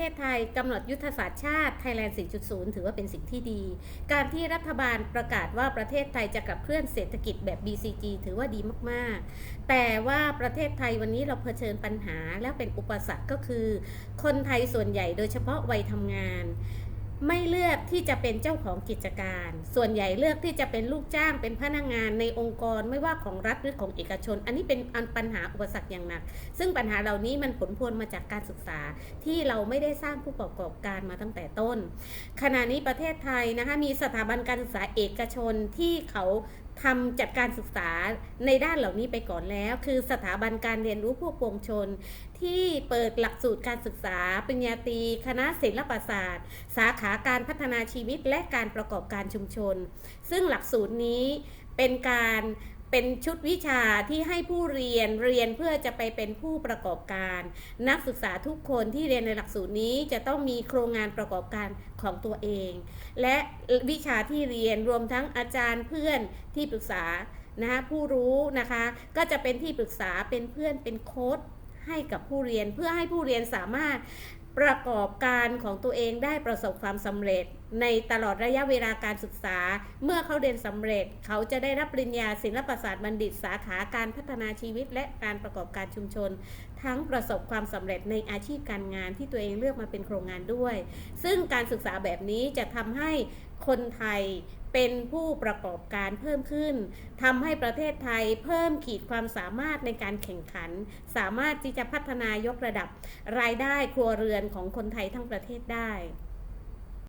ประเทศไทยกำหนดยุทธศาสตร์ชาติ Thailand 4.0 ถือว่าเป็นสิ่งที่ดี การที่รัฐบาลประกาศว่าประเทศไทยจะขับเคลื่อนเศรษฐกิจแบบ BCG ถือว่าดีมาก ๆ แต่ว่าประเทศไทยวันนี้เราเผชิญปัญหาและเป็นอุปสรรคก็คือ คนไทยส่วนใหญ่โดยเฉพาะวัยทำงาน ไม่เลือกที่จะเป็นเจ้าของกิจการ ส่วนใหญ่เลือกที่จะเป็นลูกจ้างเป็นพนักงานในองค์กรไม่ว่าของรัฐหรือของเอกชน อันนี้เป็นอันปัญหาอุปสรรคอย่างหนัก ซึ่งปัญหาเหล่านี้มันผลพวงมาจากการศึกษาที่เราไม่ได้สร้างผู้ประกอบการมาตั้งแต่ต้น ขณะนี้ประเทศไทยนะคะมีสถาบันการศึกษาเอกชนที่เขา ทำจัดการศึกษาในด้านเหล่านี้ไปก่อนแล้ว คือสถาบันการเรียนรู้ผู้ปวงชน ที่เปิดหลักสูตรการศึกษาปริญญาตรีคณะศิลปศาสตร์ สาขาการพัฒนาชีวิตและการประกอบการชุมชน ซึ่งหลักสูตรนี้เป็นการ เป็นชุดวิชาที่ให้ผู้เรียนเรียนเพื่อจะไปเป็นผู้ประกอบการ นักศึกษาทุกคนที่เรียนในหลักสูตรนี้จะต้องมีโครงงานประกอบการของตัวเอง และวิชาที่เรียนรวมทั้งอาจารย์เพื่อนที่ปรึกษานะคะผู้รู้นะคะก็จะเป็นที่ปรึกษาเป็นเพื่อนเป็นโค้ดให้กับผู้เรียนเพื่อให้ผู้เรียนสามารถ ประกอบการของตัวเองได้ประสบความสำเร็จ ในตลอดระยะเวลาการศึกษา เมื่อเขาเรียนสำเร็จ เขาจะได้รับปริญญาศิลปศาสตร์บัณฑิตสาขาการพัฒนาชีวิต และการประกอบการชุมชน ทั้งประสบความสำเร็จในอาชีพการงานที่ตัวเองเลือกมาเป็นโครงงานด้วย ซึ่งการศึกษาแบบนี้จะทำให้ คนไทยเป็นผู้ประกอบการเพิ่มขึ้นทำให้ประเทศไทยเพิ่มขีดความสามารถในการแข่งขัน สามารถที่จะพัฒนายกระดับรายได้ครัวเรือนของคนไทยทั้งประเทศได้